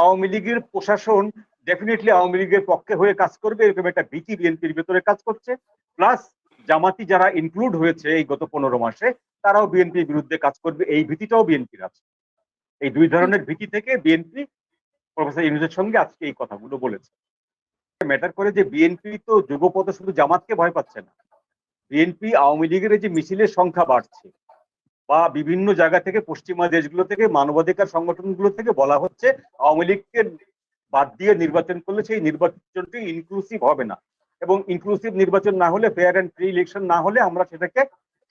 আওয়ামী লীগের প্রশাসন ডেফিনেটলি আওয়ামী লীগের পক্ষে হয়ে কাজ করবে, এরকম একটা ভীতি বিএনপির ভেতরে কাজ করছে। প্লাস জামাতি যারা ইনক্লুড হয়েছে এই গত পনেরো মাসে, তারাও বিএনপির বিরুদ্ধে কাজ করবে। এই ভীতিটাও বিএনপির আছে। এই দুই ধরনের ভীতি থেকে বিএনপি প্রফেসর ইউনুসের সঙ্গে আজকে এই কথাগুলো বলেছে। ম্যাটার করে যে বিএনপি তো যুগপথে শুধু জামাতকে ভয় পাচ্ছে না। বিএনপি আওয়ামী লীগের যে মিছিলের সংখ্যা বাড়ছে বা বিভিন্ন জায়গা থেকে, পশ্চিমা দেশগুলো থেকে, মানবাধিকার সংগঠনগুলো থেকে বলা হচ্ছে, আওয়ামী লীগকে বাদ দিয়ে নির্বাচন করলে সেই নির্বাচনটি ইনক্লুসিভ হবে না। এবং ইনক্লুসিভ নির্বাচন না হলে ফেয়ার অ্যান্ড ফ্রি ইলেকশন না হলে আমরা সেটাকে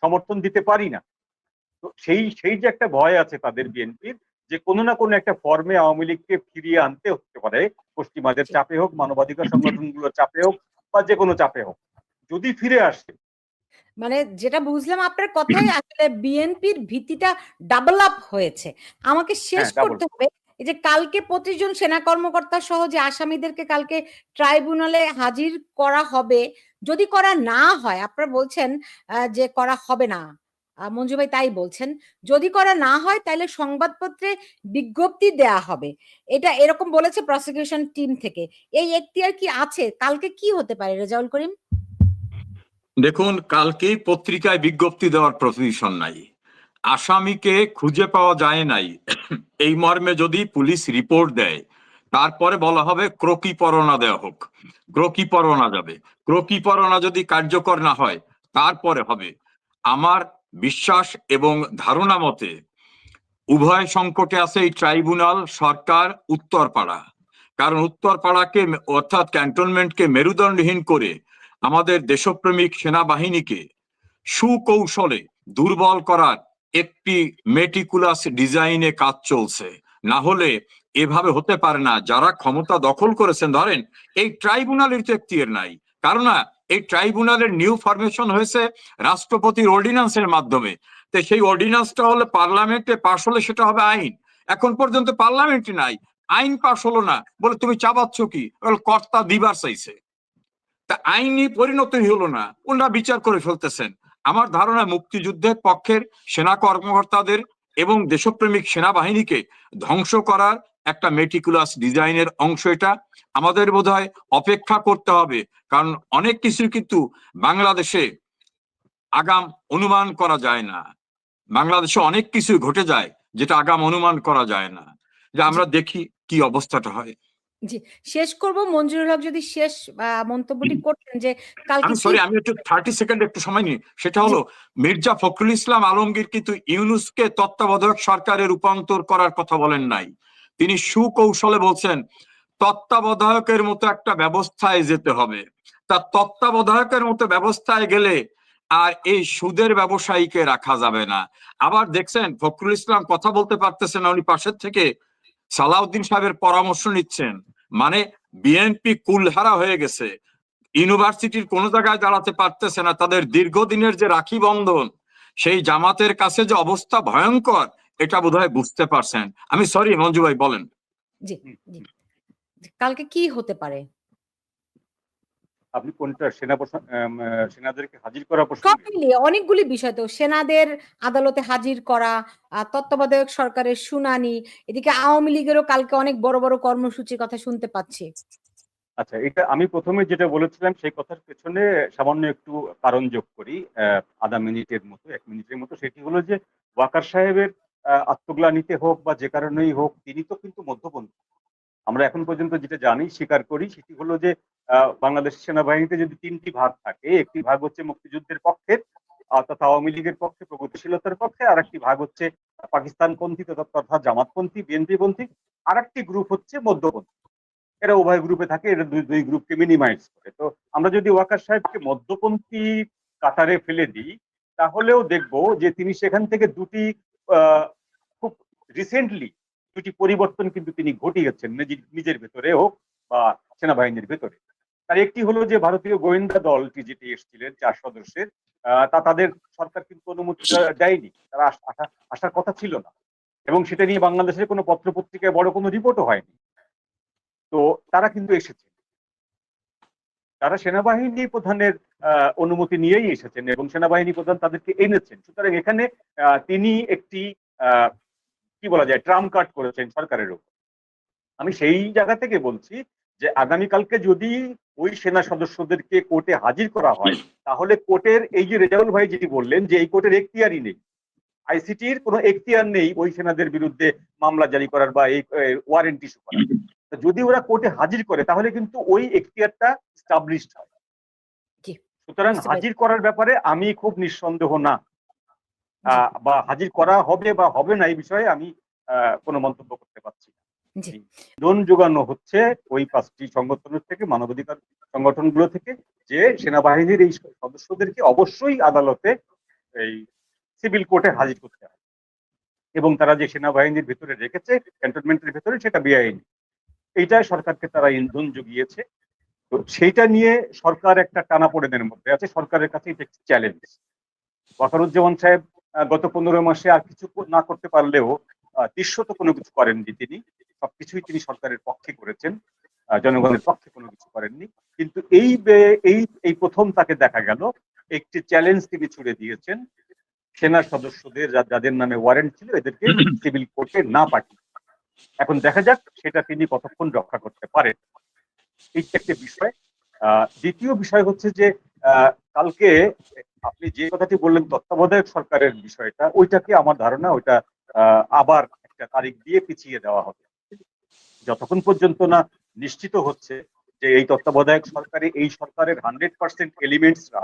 সমর্থন দিতে পারি না। তো সেই সেই যে একটা ভয় আছে তাদের বিএনপির, যে কোনো না কোনো একটা ফর্মে আওয়ামী লীগকে ফিরিয়ে আনতে হতে পারে, পশ্চিমাদের চাপে হোক, মানবাধিকার সংগঠনগুলোর চাপে হোক, বা যে কোনো চাপে হোক। যদি ফিরে আসে মানে যেটা বুঝলাম আপনার কথাই আসলে বিএনপির ভীতিটা ডাবল আপ হয়েছে। আমাকে শেষ হ্যাঁ, করতে হবে। এই যে কালকে পঁচিশ জন সেনা কর্মকর্তা সহ যে আসামিদেরকে কালকে ট্রাইব্যুনালে হাজির করা হবে যদি করা না হয় আপনারা বলছেন যে করা হবে না মঞ্জু ভাই তাই বলছেন যদি করা না হয় তাহলে সংবাদপত্রে বিজ্ঞপ্তি দেয়া হবে। এটা এরকম বলেছে প্রসিকিউশন টিম থেকে। এই এখতিয়ার কি আছে? কালকে কি হতে পারে রেজাউল করিম? দেখুন, কালকেই পত্রিকায় বিজ্ঞপ্তি দেওয়ার প্রভিশন নাই। আসামিকে খুঁজে পাওয়া যায় নাই। এই মর্মে যদি পুলিশ রিপোর্ট দেয়, তারপরে বলা হবে ক্রকি পরোয়ানা দেওয়া হোক। ক্রকি পরোয়ানা যাবে। ক্রকি পরোয়ানা যদি কার্যকর না হয়, তারপরে হবে। আমার বিশ্বাস এবং ধারণা মতে উভয় সংকটে আছে এই ট্রাইব্যুনাল, সরকার, উত্তরপাড়া। কারণ উত্তরপাড়াকে, অর্থাৎ ক্যান্টনমেন্টকে মেরুদণ্ডহীন করে আমাদের দেশপ্রেমিক সেনাবাহিনীকে সুকৌশলে দুর্বল করার একটি মেটিকুলাস ডিজাইনে কাজ চলছে। না হলে এভাবে হতে পারে না। যারা ক্ষমতা দখল করেছেন, ধরেন, এই ট্রাইব্যুনালের তো এখতিয়ার নাই। কারণ এই ট্রাইব্যুনালের নিউ ফরমেশন হয়েছে রাষ্ট্রপতির অর্ডিন্যান্সের মাধ্যমে। তো সেই অর্ডিন্যান্সটা হলে পার্লামেন্টে পাশ হলে সেটা হবে আইন। এখন পর্যন্ত পার্লামেন্টে নাই। আইন পাশ হলো না। বলে, তুমি চাবাচ্ছ কি? কর্তা দিবার চাইছে। তা আইনি পরিণতি হলো না। ওনারা বিচার করে ফেলতেছেন। আমার ধারণা মুক্তিযুদ্ধের পক্ষের সেনা কর্মকর্তাদের এবং দেশপ্রেমিক সেনাবাহিনীকে ধ্বংস করার একটা মেটিকুলাস ডিজাইনের অংশ এটা। আমাদের বোধহয় অপেক্ষা করতে হবে, কারণ অনেক কিছু কিন্তু বাংলাদেশে আগাম অনুমান করা যায় না। বাংলাদেশে অনেক কিছু ঘটে যায় যেটা আগাম অনুমান করা যায় না। যে আমরা দেখি কি অবস্থাটা হয়। জি শেষ করব। মঞ্জুরুল হক যদি শেষ মন্তব্যটি করতেন যে কালকে সরি আমি একটু থার্টি সেকেন্ড একটু সময় নিই। সেটা হলো মির্জা ফখরুল ইসলাম আলমগীর কিন্তু ইউনুসকে তত্ত্বাবধায়ক সরকারে রূপান্তর করার কথা বলেন নাই। তিনি সুকৌশলে বলছেন তত্ত্বাবধায়কের মতো একটা ব্যবস্থায় যেতে হবে। তা তত্ত্বাবধায়কের মতো ব্যবস্থায় গেলে আর এই সুদের ব্যবসায়ীকে রাখা যাবে না। আবার দেখছেন ফখরুল ইসলাম কথা বলতে পারতেছেন উনি পাশের থেকে সালাউদ্দিন সাহেবের পরামর্শ নিচ্ছেন। মানে বিএনপি কুলহারা হয়ে গেছে। ইউনিভার্সিটির কোন জায়গায় দাঁড়াতে পারতেছে না। তাদের দীর্ঘদিনের যে রাখি বন্ধন, সেই জামাতের কাছে যে অবস্থা ভয়ঙ্কর, এটা বোধহয় বুঝতে পারছেন। আমি সরি মঞ্জু ভাই বলেন কালকে কি হতে পারে? আপনি কোনটা সেনা সেনাদেরকে হাজির করা সব মিলিয়ে অনেকগুলি বিষয় তো সেনাদের আদালতে হাজির করা তত্ত্বাবধায়ক সরকারের শুনানি এদিকে আওয়ামী লীগেরও কালকে অনেক বড় বড় কর্মসূচির কথা শুনতে পাচ্ছি। আচ্ছা এটা আমি প্রথমে যেটা বলেছিলাম সেই কথার পেছনে সামান্য একটু কারণ যোগ করি আধা মিনিটের মতো এক মিনিটের মতো। সেটি হলো যে ওয়াকার সাহেবের আত্মগ্লানিতে হোক বা যে কারণেই হোক তিনি তো কিন্তু মধ্যপন্থী। আমরা এখন পর্যন্ত যেটা জানি স্বীকার করি সেটি হলো যে বাংলাদেশ সেনাবাহিনীতে যদি তিনটি ভাগ থাকে একটি ভাগ হচ্ছে মুক্তিযুদ্ধের পক্ষের আহ, তথা আওয়ামী লীগের পক্ষে প্রগতিশীলতার পক্ষে আর একটি ভাগ হচ্ছে পাকিস্তানপন্থী তথা জামাতপন্থী বিএনপি পন্থী আর একটি গ্রুপ হচ্ছে মধ্যপন্থী। এরা উভয় গ্রুপে থাকে এরা দুই দুই গ্রুপকে মিনিমাইজ করে। তো আমরা যদি ওয়াকার সাহেবকে মধ্যপন্থী কাতারে ফেলে দিই তাহলেও দেখব যে তিনি সেখান থেকে দুটি খুব রিসেন্টলি দুটি পরিবর্তন কিন্তু তিনি ঘটিয়েছেন নিজের ভেতরে হোক বা সেনাবাহিনীর ভেতরে। তার একটি হলো যে ভারতীয় গোয়েন্দা দলটি যেটি এসেছিলেন, চার সদস্যের তা তাদের সরকার কিন্তু অনুমতি দেয়নি। তারা আসার কথা ছিল না। এবং সেটা নিয়ে বাংলাদেশের কোনো পত্রপত্রিকায় বড় কোনো রিপোর্টও হয়নি। তো তারা কিন্তু এসেছে তারা সেনাবাহিনী প্রধানের অনুমতি নিয়েই এসেছেন এবং সেনাবাহিনী প্রধান তাদেরকে এনেছেন। সুতরাং এখানে তিনি একটি কি বলা যায়, ট্রাম কাট করেছেন সরকারের উপর আমি সেই জায়গা থেকে বলছি যে আগামীকালকে যদি ওই সেনা সদস্যদেরকে কোর্টে হাজির করা হয় তাহলে কোর্টের এই যে রেজাউল ভাই যেটি বললেন যে এই কোর্টের এখতিয়ারই নেই। আইসিটির কোনো এখতিয়ার নেই ওই সেনাদের বিরুদ্ধে মামলা জারি করার বা এই ওয়ারেন্ট ইস্যু করার। যদি ওরা কোর্টে হাজির করে তাহলে কিন্তু ওই এখতিয়ারটা স্টাবলিশড হয়। সুতরাং হাজির করার ব্যাপারে আমি খুব নিঃসন্দেহ না। বা হাজির করা হবে বা হবে না এই বিষয়ে আমি আহ, কোনো মন্তব্য করতে পারছি না। লোন যোগানো হচ্ছে ওই পাঁচটি সংগঠনের থেকে, মানবাধিকার সংগঠনগুলো থেকে, যে সেনাবাহিনীর এই সদস্যদেরকে অবশ্যই আদালতে এই সিভিল কোর্টে হাজির করতে হবে। এবং তারা যে সেনাবাহিনীর ভিতরে রেখেছে, ক্যান্টনমেন্টের ভিতরে, সেটা বেআইনি। এইটা সরকারকে তারা ইন্ধন জুগিয়েছে। তো সেইটা নিয়ে সরকার একটা টানাপোড়েনের মধ্যে আছে। সরকারের কাছে এটা একটি চ্যালেঞ্জ ওয়াকারুজ্জামান সাহেব গত পনেরো মাসে আর কিছু না করতে পারলেও দৃশ্যত কোনো কিছু করেননি তিনি। সবকিছুই তিনি সরকারের পক্ষে করেছেন জনগণের পক্ষে কোনো কিছু করেননি। কিন্তু এই এই এই প্রথম তাকে দেখা গেল একটি চ্যালেঞ্জ তিনি ছুড়ে দিয়েছেন। সেনা সদস্যদের যাদের নামে ওয়ারেন্ট ছিল এদেরকে সিভিল কোর্টে না পাঠিয়ে। এখন দেখা যাক সেটা তিনি কতক্ষণ রক্ষা করতে পারেন। এই একটা বিষয়। আহ, দ্বিতীয় বিষয় হচ্ছে যে আহ, কালকে আপনি যে কথাটি বললেন তত্ত্বাবধায়ক সরকারের বিষয়টা ওইটাকে আমার ধারণা ওইটা আবার একটা তারিখ দিয়ে পিছিয়ে দেওয়া হবে। যতক্ষণ পর্যন্ত না নিশ্চিত হচ্ছে যে এই তত্ত্বাবধায়ক সরকারে এই সরকারের হান্ড্রেড পার্সেন্ট এলিমেন্টসরা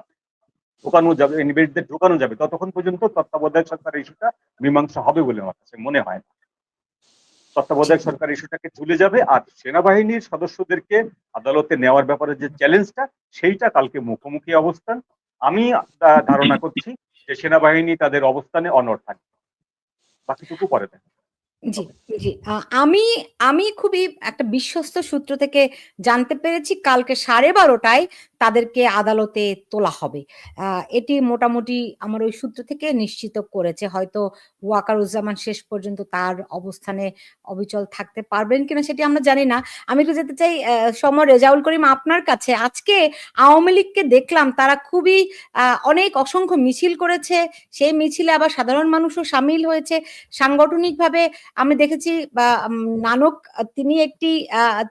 ঢোকানো যাবে এলিমেন্টদের ঢোকানো যাবে, ততক্ষণ পর্যন্ত তত্ত্বাবধায়ক সরকার ইস্যুটা মীমাংসা হবে বলে আমার কাছে মনে হয় না। তত্ত্বাবধায়ক সরকার ইস্যুটাকে ঝুলে যাবে আর সেনাবাহিনীর সদস্যদেরকে আদালতে নেওয়ার ব্যাপারে যে চ্যালেঞ্জটা, সেইটা কালকে মুখোমুখি অবস্থান। আমি ধারণা করছি যে সেনাবাহিনী তাদের অবস্থানে অনড় থাকবে। বাকিটুকু পরে দেখে। জি জি। আ, আমি আমি খুবই একটা বিশ্বস্ত সূত্র থেকে জানতে পেরেছি কালকে সাড়ে বারোটায় তাদেরকে আদালতে তোলা হবে। এটি মোটামুটি আমার ওই সূত্র থেকে নিশ্চিত করেছে। হয়তো ওয়াকারুজ্জামান শেষ পর্যন্ত তার অবস্থানে অবিচল থাকতে পারবেন কিনা সেটি আমরা জানি না। আমি একটু যেতে চাই সমর রেজাউল করিম আপনার কাছে। আজকে আওয়ামী লীগকে দেখলাম তারা খুবই অনেক অসংখ্য মিছিল করেছে। সেই মিছিলে আবার সাধারণ মানুষও সামিল হয়েছে। সাংগঠনিকভাবে আমি দেখেছি বা নানক তিনি একটি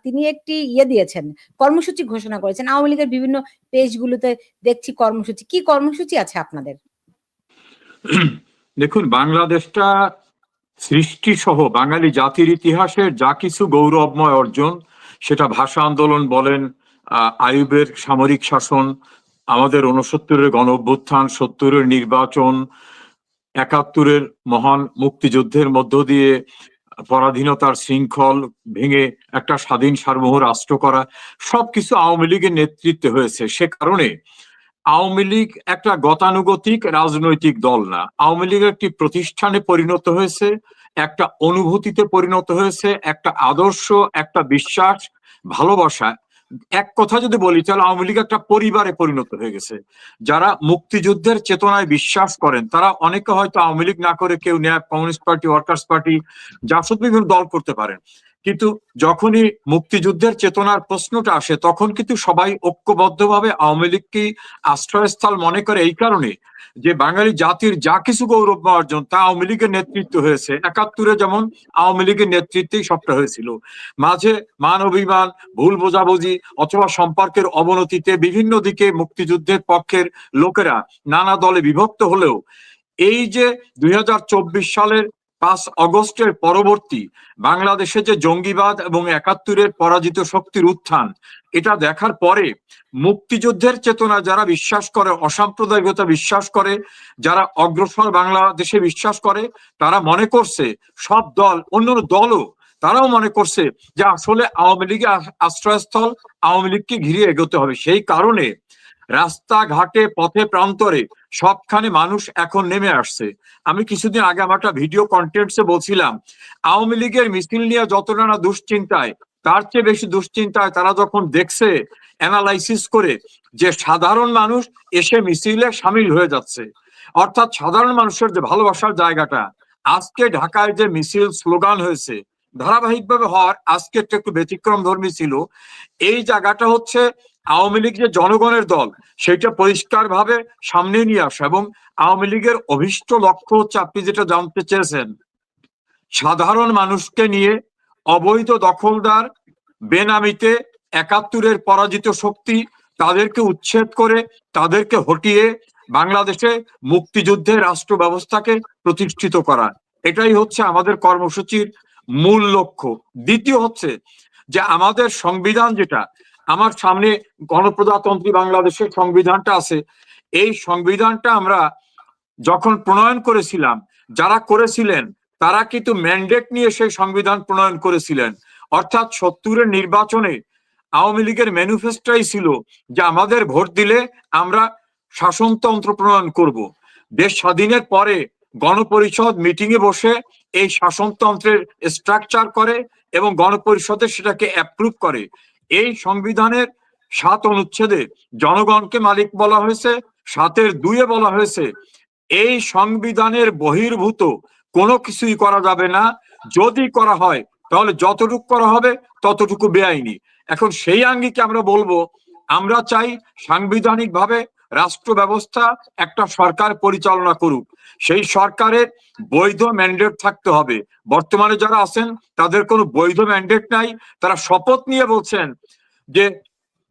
তিনি একটি ইয়ে দিয়েছেন কর্মসূচি ঘোষণা করেছেন। আওয়ামী লীগের বিভিন্ন পেজগুলোতে দেখছি কর্মসূচি। কি কর্মসূচি আছে আপনাদের? দেখুন বাংলাদেশটা সৃষ্টি সহ বাঙালি জাতির ইতিহাসের যা কিছু গৌরবময় অর্জন সেটা ভাষা আন্দোলন বলেন আহ, আইয়ুবের সামরিক শাসন আমাদের উনসত্তরের গণ অভ্যুত্থান সত্তরের নির্বাচন একাত্তরের মহান মুক্তিযুদ্ধের মধ্য দিয়ে পরাধীনতার শৃঙ্খল ভেঙে একটা স্বাধীন সার্বভৌম রাষ্ট্র করা, সবকিছু আওয়ামী লীগের নেতৃত্বে হয়েছে। সে কারণে আওয়ামী লীগ একটা গতানুগতিক রাজনৈতিক দল না। আওয়ামী লীগ একটি প্রতিষ্ঠানে পরিণত হয়েছে, একটা অনুভূতিতে পরিণত হয়েছে, একটা আদর্শ, একটা বিশ্বাস, ভালোবাসা এক কথা যদি বলি, তাহলে আওয়ামী লীগ একটা পরিবারে পরিণত হয়ে গেছে। যারা মুক্তিযুদ্ধের চেতনায় বিশ্বাস করেন, তারা অনেকে হয়তো আওয়ামী লীগ না করে কেউ ন্যায় communist party, workers party, Jasad বিভিন্ন দল করতে পারেন। কিন্তু যখনই মুক্তিযুদ্ধের চেতনার প্রশ্নটা আসে, তখন কিন্তু সবাই ঐক্যবদ্ধভাবে আওয়ামী লীগকে আশ্রয়স্থল মনে করে এই কারণে যে বাঙালি জাতির যা কিছু গৌরব অর্জন, তা আওয়ামী লীগের নেতৃত্ব হয়েছে। একাত্তরে যেমন আওয়ামী লীগের নেতৃত্বেই সবটা হয়েছিল। মাঝে মান অভিমান, ভুল বোঝাবুঝি অথবা সম্পর্কের অবনতিতে বিভিন্ন দিকে মুক্তিযুদ্ধের পক্ষের লোকেরা নানা দলে বিভক্ত হলেও এই যে দুই হাজার চব্বিশ সালের পাঁচ অগস্টের পরবর্তী বাংলাদেশে যে জঙ্গিবাদ এবং একাত্তরের পরাজিত শক্তির উত্থান, এটা দেখার পরে মুক্তিযুদ্ধের চেতনা যারা বিশ্বাস করে, অসাম্প্রদায়িকতা বিশ্বাস করে, যারা অগ্রসর বাংলাদেশে বিশ্বাস করে, তারা মনে করছে সব দল, অন্য দলও তারাও মনে করছে যে আসলে আওয়ামী লীগের আশ্রয়স্থল আওয়ামী লীগকে ঘিরে এগোতে হবে। সেই কারণে রাস্তাঘাটে, পথে, প্রান্তরে সবখানে মানুষ এখন নেমে আসছে। আমি কিছুদিন আগে আমার একটা ভিডিও কন্টেন্টসে বলছিলাম, আওয়ামী লীগের মিছিল নিয়ে যতটা না দুশ্চিন্তায়, তার চেয়ে বেশি দুশ্চিন্তায় তারা যখন দেখছে অ্যানালাইসিস করে যে সাধারণ মানুষ এসে মিছিলে সামিল হয়ে যাচ্ছে। অর্থাৎ সাধারণ মানুষের যে ভালোবাসার জায়গাটা, আজকে ঢাকায় যে মিছিল স্লোগান হয়েছে, ধারাবাহিকভাবে হওয়ার আজকে একটু একটু ব্যতিক্রম ধর্মী ছিল, এই জায়গাটা হচ্ছে আওয়ামী লীগ যে জনগণের দল সেটা পরিষ্কার ভাবে সামনে নিয়ে আসা এবং আওয়ামী লীগের অভিষ্ট লক্ষ্য হচ্ছে আপনি যেটা জানতে চেয়েছেন। সাধারণ মানুষকে নিয়ে অবৈধ দখলদার, বেনামিতে একাত্তরের পরাজিত শক্তি তাদেরকে উচ্ছেদ করে, তাদেরকে হটিয়ে বাংলাদেশে মুক্তিযুদ্ধের রাষ্ট্র ব্যবস্থাকে প্রতিষ্ঠিত করা। এটাই হচ্ছে আমাদের কর্মসূচির মূল লক্ষ্য। দ্বিতীয় হচ্ছে যে আমাদের সংবিধান যেটা আমার সামনে গণপ্রজাতন্ত্রী বাংলাদেশের সংবিধানটা আছে। এই সংবিধানটা আমরা যখন প্রণয়ন করেছিলাম, যারা করেছিলেন, তারা কিন্তু ম্যান্ডেট নিয়ে সেই সংবিধান প্রণয়ন করেছিলেন। অর্থাৎ সত্তরের নির্বাচনে আওয়ামী লীগের ম্যানিফেস্টোই ছিল যে আমাদের ভোট দিলে আমরা শাসনতন্ত্র প্রণয়ন করব। দেশ স্বাধীনের পরে গণপরিষদ মিটিং এ বসে এই শাসনতন্ত্রের স্ট্রাকচার করে এবং গণপরিষদে সেটাকে অ্যাপ্রুভ করে। এই সংবিধানের সাত অনুচ্ছেদে জনগণকে মালিক বলা হয়েছে, সাতের দুইয়ে বলা হয়েছে, এই সংবিধানের বহির্ভূত কোনো কিছুই করা যাবে না। যদি করা হয়, তাহলে যতটুকু করা হবে, ততটুকু বেআইনি। এখন সেই আঙ্গিকে আমরা বলব, আমরা চাই সাংবিধানিক ভাবে রাষ্ট্র ব্যবস্থা একটা সরকার পরিচালনা করুক। সেই সরকারের বৈধ ম্যান্ডেট থাকতে হবে। বর্তমানে যারা আছেন, তাদের কোনো বৈধ ম্যান্ডেট নাই। তারা শপথ নিয়ে বলছেন যে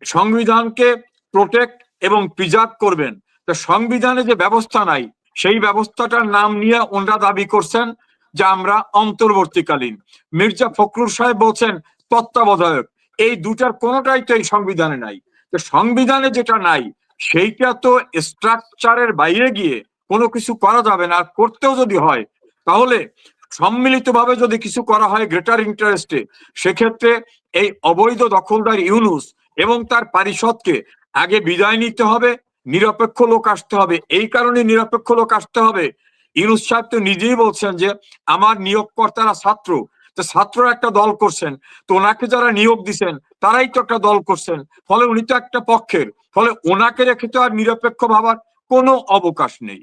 সংবিধানকে প্রোটেক্ট এবং প্রিজার্ভ করবেন। তো সংবিধানে যে ব্যবস্থা নাই, সেই ব্যবস্থাটার নাম নিয়ে ওনারা দাবি করছেন যে আমরা অন্তর্বর্তীকালীন। মির্জা ফখরুল সাহেব বলছেন, তত্ত্বাবধায়ক। এই দুটার কোনোটাই তো এই সংবিধানে নাই। তো সংবিধানে যেটা নাই সেইটা তো স্ট্রাকচারের বাইরে গিয়ে কোনো কিছু করা যাবে না করতেও যদি হয়, তাহলে সম্মিলিতভাবে যদি কিছু করা হয় গ্রেটার ইন্টারেস্টে সেক্ষেত্রে এই অবৈধ দখলদার ইউনুস এবং তার পারিষদকে আগে বিদায় নিতে হবে, নিরপেক্ষ লোক আসতে হবে। এই কারণে নিরপেক্ষ লোক আসতে হবে। ইউনুস সাহেব তো নিজেই বলছেন যে, আমার নিয়োগকর্তারা ছাত্র। তো ছাত্ররা একটা দল করছেন, তো ওনাকে যারা নিয়োগ দিছেন, তারাই তো একটা দল করছেন। ফলে উনি তো একটা পক্ষের। ফলে ওনাকে রেখে তো আর নিরপেক্ষ ভাবার কোনো অবকাশ নেই।